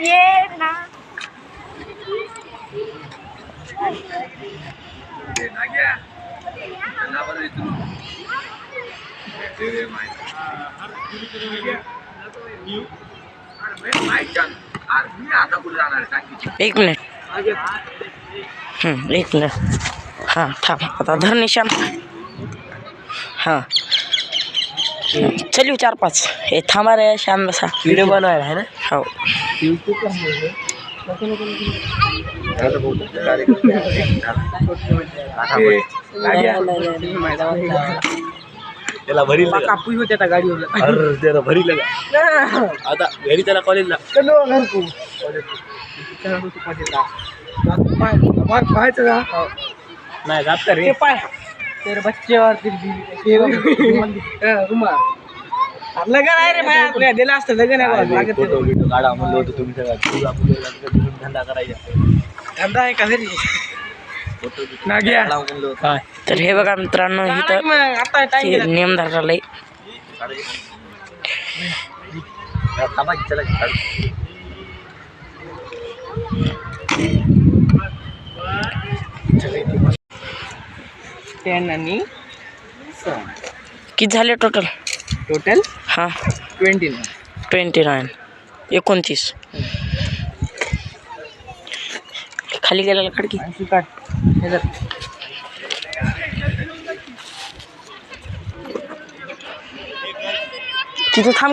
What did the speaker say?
ইয়ে एक मिनट एक मिनट हाँ था पता धर निशान हाँ चल चार पाच. हे थांबा रे शान बसा. व्हिडिओ बनवायला आहे ना? हो. त्याला भरील लगा. कापूस होत्या त्या गाडीवर. त्याला भरील लगा. आता घरी त्याला कॉलेजला. का नाही जात का रे? पाय. तेरे बच्चेवर रुमाल लग्न आहे रे भाई आपल्या दिलं असतं लग्न आहे फोटो बिटो काढा म्हणलं होतं तुम्ही सगळा. तुझा आपलं धंदा करायचा. धंदा आहे का घरी? तर हे बघा मित्रांनो इथं नियम धरलेलं थांबा की, चला की, काढू. टेन आणि किती झाले टोटल टोटल हां. ट्वेंटी ट्वेंटी नाईन एकोणतीस. खाली गेलेला खडकी ऐंशी काढ. धर. तिथं थांब